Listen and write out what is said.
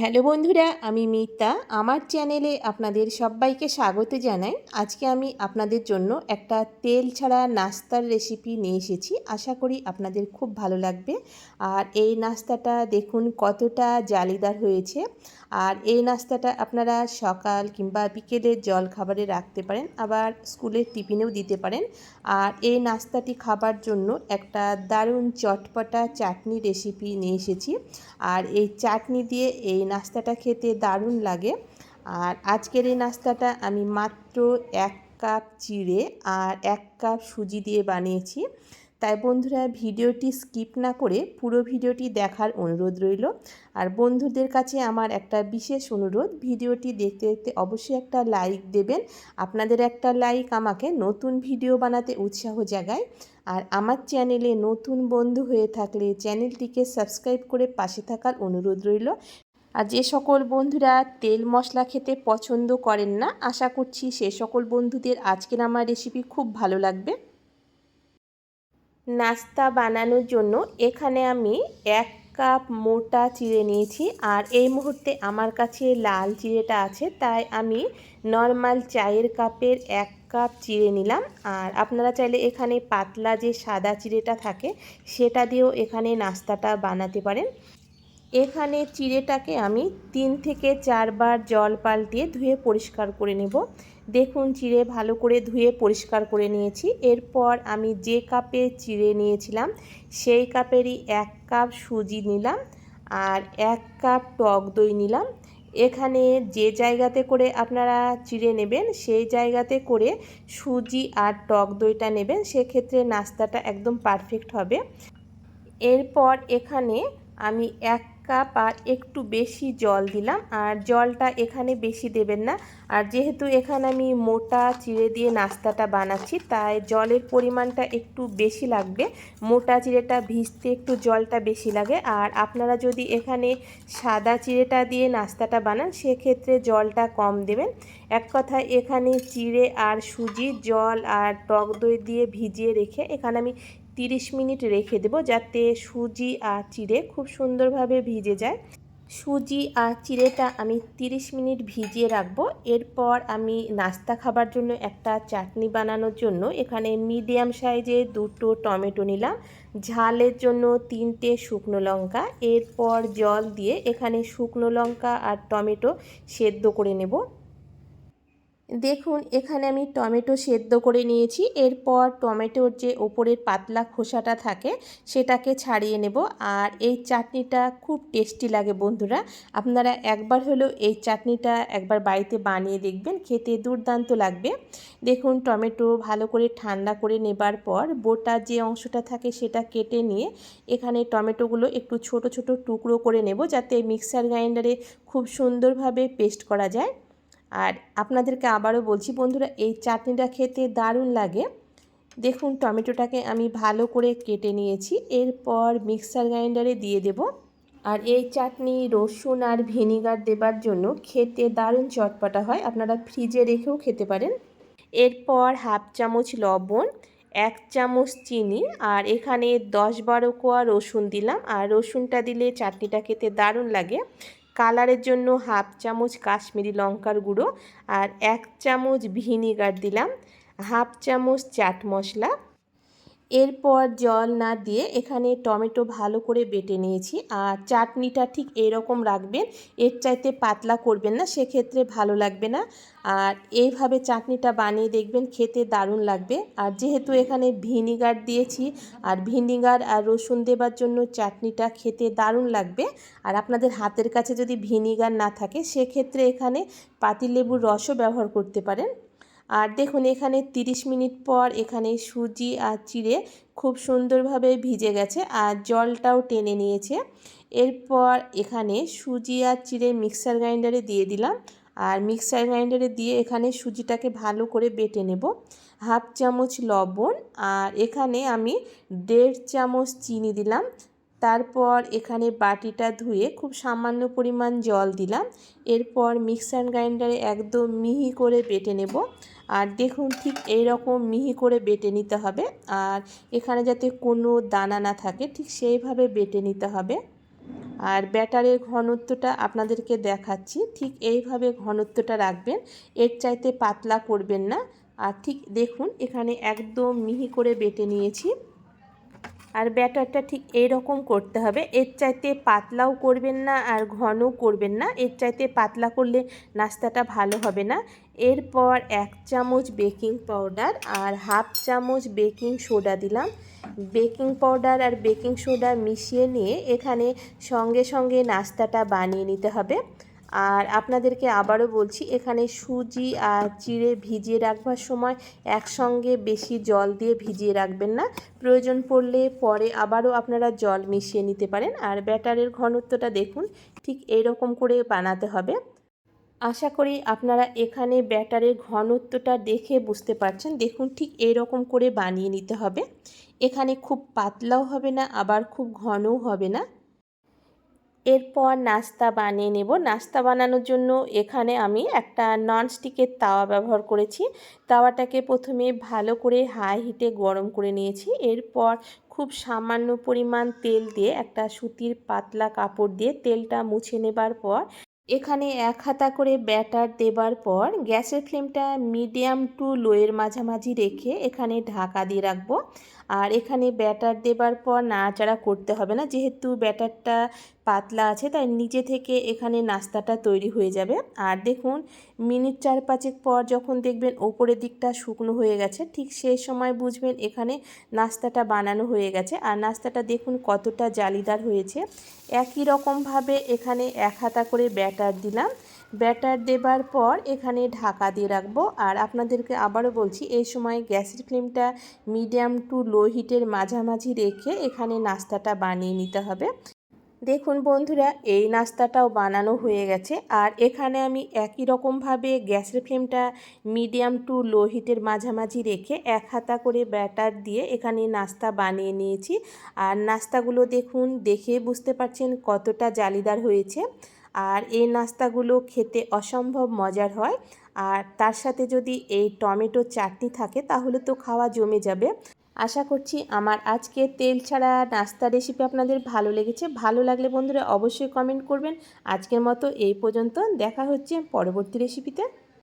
Hello বন্ধুরা, আমি মিতা। আমার চ্যানেলে আপনাদের সবাইকে স্বাগত জানাই। আজকে আমি আপনাদের জন্য একটা তেল ছাড়া নাস্তার রেসিপি নিয়ে এসেছি। আশা করি আপনাদের খুব ভালো লাগবে। আর এই নাস্তাটা দেখুন কতটা জালিদার হয়েছে। আর এই নাস্তাটা আপনারা সকাল কিংবা বিকেলের জল খাবারে রাখতে পারেন, আবার স্কুলের টিফিনেও দিতে পারেন। আর এই নাস্তাটি খাবার জন্য একটা দারুণ চটপটা চাটনি রেসিপি নিয়ে এসেছি। আর এই চাটনি দিয়ে এই নাস্তাটা খেতে দারুণ লাগে। আর আজকের এই নাস্তাটা আমি মাত্র এক কাপ চিড়ে আর এক কাপ সুজি দিয়ে বানিয়েছি। তাই বন্ধুরা, ভিডিওটি স্কিপ না করে পুরো ভিডিওটি দেখার অনুরোধ রইল। আর বন্ধুদের কাছে আমার একটা বিশেষ অনুরোধ, ভিডিওটি দেখতে দেখতে অবশ্যই একটা লাইক দেবেন। আপনাদের একটা লাইক আমাকে নতুন ভিডিও বানাতে উৎসাহ জাগায়। আর আমার চ্যানেলে নতুন বন্ধু হয়ে থাকলে চ্যানেলটিকে সাবস্ক্রাইব করে পাশে থাকার অনুরোধ রইল। আর যে সকল বন্ধুরা তেল মশলা খেতে পছন্দ করেন না, আশা করছি সে সকল বন্ধুদের আজকের আমার রেসিপি খুব ভালো লাগবে। নাস্তা বানানোর জন্য এখানে আমি এক কাপ মোটা চিড়ে নিয়েছি আর এই মুহূর্তে আমার কাছে লাল চিড়েটা আছে, তাই আমি নর্মাল চায়ের কাপের এক কাপ চিড়ে নিলাম। আর আপনারা চাইলে এখানে পাতলা যে সাদা চিড়েটা থাকে, সেটা দিয়েও এখানে নাস্তাটা বানাতে পারেন। এখানে চিড়েটাকে আমি তিন থেকে চারবার জল পাল্টিয়ে ধুয়ে পরিষ্কার করে নেব। দেখুন চিড়ে ভালো করে ধুয়ে পরিষ্কার করে নিয়েছি। এরপর আমি যে কাপে চিড়ে নিয়েছিলাম, সেই কাপেরই এক কাপ সুজি নিলাম আর এক কাপ টক দই নিলাম। এখানে যে জায়গাতে করে আপনারা চিড়ে নেবেন, সেই জায়গাতে করে সুজি আর টক দইটা নেবেন, সেক্ষেত্রে নাস্তাটা একদম পারফেক্ট হবে। এরপর এখানে আমি এক কাপ আর একটু বেশি জল দিলাম। আর জলটা এখানে বেশি দেবেন না। আর যেহেতু এখানে আমি মোটা চিড়ে দিয়ে নাস্তাটা বানাচ্ছি, তাই জলের পরিমাণটা একটু বেশি লাগবে। মোটা চিড়েটা ভিজতে একটু জলটা বেশি লাগে। আর আপনারা যদি এখানে সাদা চিড়েটা দিয়ে নাস্তাটা বানান, সেক্ষেত্রে জলটা কম দেবেন। এক কথায় এখানে চিড়ে আর সুজি, জল আর টক দই দিয়ে ভিজিয়ে রেখে এখানে আমি তিরিশ মিনিট রেখে দেব যাতে সুজি আর চিড়ে খুব সুন্দরভাবে ভিজে যায়। সুজি আর চিড়েটা আমি 30 মিনিট ভিজিয়ে রাখব। এরপর আমি নাস্তা খাবার জন্য একটা চাটনি বানানোর জন্য এখানে মিডিয়াম সাইজে দুটো টমেটো নিলাম, ঝালের জন্য তিনটে শুকনো লঙ্কা, এরপর জল দিয়ে এখানে শুকনো লঙ্কা আর টমেটো সেদ্ধ করে নেব। দেখুন, এখানে আমি টমেটো সেদ্ধ করে নিয়েছি। এরপর টমেটোর যে ওপরের পাতলা খোসাটা থাকে, সেটাকে ছাড়িয়ে নেব। আর এই চাটনিটা খুব টেস্টি লাগে বন্ধুরা। আপনারা একবার হলেও এই চাটনিটা একবার বাড়িতে বানিয়ে দেখবেন, খেতে দুর্দান্ত লাগবে। দেখুন, টমেটো ভালো করে ঠান্ডা করে নেবার পর বোটা যে অংশটা থাকে, সেটা কেটে নিয়ে এখানে টমেটোগুলো একটু ছোট ছোট টুকরো করে নেব, যাতে মিক্সার গ্রাইন্ডারে খুব সুন্দরভাবে পেস্ট করা যায়। আর আপনাদেরকে আবারও বলছি, বন্ধুরা, এই চাটনিটা খেতে দারুণ লাগে। দেখুন, টমেটোটাকে আমি ভালো করে কেটে নিয়েছি, এরপর মিক্সার গ্রাইন্ডারে দিয়ে দেব। আর এই চাটনি রসুন আর ভিনিগার দেবার জন্য খেতে দারুণ চটপটা হয়, আপনারা ফ্রিজে রেখেও খেতে পারেন। এরপর হাফ চামচ লবণ, এক চামচ চিনি, আর এখানে দশ বারো কোয়া রসুন দিলাম। আর রসুনটা দিলে চাটনিটা খেতে দারুণ লাগে। কালারের জন্য হাফ চামচ কাশ্মীরি লঙ্কার গুঁড়ো আর এক চামচ ভিনিগার দিলাম, হাফ চামচ চাট মশলা এরপর জল না দিয়ে এখানে টমেটো ভালো করে বেটে নিয়েছি। আর চাটনিটা ঠিক এরকম রাখবেন, এর চাইতে পাতলা করবেন না, সেক্ষেত্রে ভালো লাগবে না। আর এইভাবে চাটনিটা বানিয়ে দেখবেন খেতে দারুণ লাগবে। আর যেহেতু এখানে ভিনিগার দিয়েছি, আর ভিনিগার আর রসুন দেবার জন্য চাটনিটা খেতে দারুণ লাগবে। আর আপনাদের হাতের কাছে যদি ভিনিগার না থাকে, সেক্ষেত্রে এখানে পাতিলেবুর রসও ব্যবহার করতে পারেন। আর দেখুন, এখানে 30 মিনিট পর এখানে সুজি আর চিড়ে খুব সুন্দরভাবে ভিজে গেছে আর জলটাও টেনে নিয়েছে। এরপর এখানে সুজি আর চিড়ে মিক্সার গ্রাইন্ডারে দিয়ে দিলাম আর মিক্সার গ্রাইন্ডারে দিয়ে এখানে সুজিটাকে ভালো করে বেটে নেব। হাফ চামচ লবণ আর এখানে আমি দেড় চামচ চিনি দিলাম। তারপর এখানে বাটিটা ধুয়ে খুব সামান্য পরিমাণ জল দিলাম। এরপর মিক্সার গ্রাইন্ডারে একদম মিহি করে বেটে নেব। আর দেখুন ঠিক এই রকম মিহি করে বেটে নিতে হবে। আর এখানে যাতে কোনো দানা না থাকে, ঠিক সেইভাবে বেটে নিতে হবে। আর ব্যাটারের ঘনত্বটা আপনাদেরকে দেখাচ্ছি। ঠিক এইভাবে ঘনত্বটা রাখবেন। এর চাইতে পাতলা করবেন না। আর ঠিক দেখুন এখানে একদম মিহি করে বেটে নিয়েছি। আর ব্যাটারটা ঠিক এইরকম করতে হবে। এর চাইতে পাতলাও করবেন না আর ঘনও করবেন না। এর চাইতে পাতলা করলে নাস্তাটা ভালো হবে না। এরপর এক চামচ বেকিং পাউডার আর হাফ চামচ বেকিং সোডা দিলাম। বেকিং পাউডার আর বেকিং সোডা মিশিয়ে নিয়ে এখানে সঙ্গে সঙ্গে নাস্তাটা বানিয়ে নিতে হবে। আর আপনাদেরকে আবারও বলছি, এখানে সুজি আর চিড়ে ভিজিয়ে রাখবার সময় একসঙ্গে বেশি জল দিয়ে ভিজিয়ে রাখবেন না। প্রয়োজন পড়লে পরে আবারও আপনারা জল মিশিয়ে নিতে পারেন। আর ব্যাটারের ঘনত্বটা দেখুন, ঠিক এইরকম করে বানাতে হবে। আশা করি আপনারা এখানে ব্যাটারের ঘনত্বটা দেখে বুঝতে পারছেন। দেখুন, ঠিক এইরকম করে বানিয়ে নিতে হবে। এখানে খুব পাতলাও হবে না, আবার খুব ঘনও হবে না। এরপর নাস্তা বানিয়ে নেব। নাস্তা বানানোর জন্য এখানে আমি একটা ননস্টিকের তাওয়া ব্যবহার করেছি। তাওয়াটাকে প্রথমে ভালো করে হাই হিটে গরম করে নিয়েছি। এরপর খুব সামান্য পরিমাণ তেল দিয়ে একটা সুতির পাতলা কাপড় দিয়ে তেলটা মুছে নেবার পর, এখানে এক হাতা করে ব্যাটার দেবার পর গ্যাসের ফ্লেমটা মিডিয়াম টু লোয়ের মাঝামাঝি রেখে এখানে ঢাকা দিয়ে রাখব। আর এখানে ব্যাটার দেবার পর নাড়াচাড়া করতে হবে না। যেহেতু ব্যাটারটা পাতলা আছে, তাই নিচে থেকে এখানে নাস্তাটা তৈরি হয়ে যাবে। আর দেখুন, মিনিট চার পাঁচেক পর যখন দেখবেন ওপরের দিকটা শুকনো হয়ে গেছে, ঠিক সেই সময় বুঝবেন এখানে নাস্তাটা বানানো হয়ে গেছে। আর নাস্তাটা দেখুন কতটা জালিদার হয়েছে। একই রকমভাবে এখানে এক হাতা করে ব্যাটার দিলাম। ব্যাটার দেবার পর এখানে ঢাকা দিয়ে রাখব। আর আপনাদেরকে আবারও বলছি, এই সময় গ্যাসের ফ্লেমটা মিডিয়াম টু লো হিটের মাঝামাঝি রেখে এখানে নাস্তাটা বানিয়ে নিতে হবে। দেখুন বন্ধুরা, এই নাস্তাটাও বানানো হয়ে গেছে। আর এখানে আমি একই রকমভাবে গ্যাসের ফ্লেমটা মিডিয়াম টু লো হিটের মাঝামাঝি রেখে এক হাতা করে ব্যাটার দিয়ে এখানে নাস্তা বানিয়ে নিয়েছি। আর নাস্তাগুলো দেখুন, দেখে বুঝতে পারছেন কতটা জালিদার হয়েছে। আর এই নাস্তাগুলো খেতে অসম্ভব মজার হয়। আর তার সাথে যদি এই টমেটো চাটনি থাকে, তাহলে তো খাওয়া জমে যাবে। আশা করছি আমার আজকে তেল ছাড়া নাস্তা রেসিপি আপনাদের ভালো লেগেছে। ভালো লাগলে বন্ধুরা অবশ্যই কমেন্ট করবেন। আজকের মতো এই পর্যন্ত। দেখা হচ্ছে পরবর্তী রেসিপিতে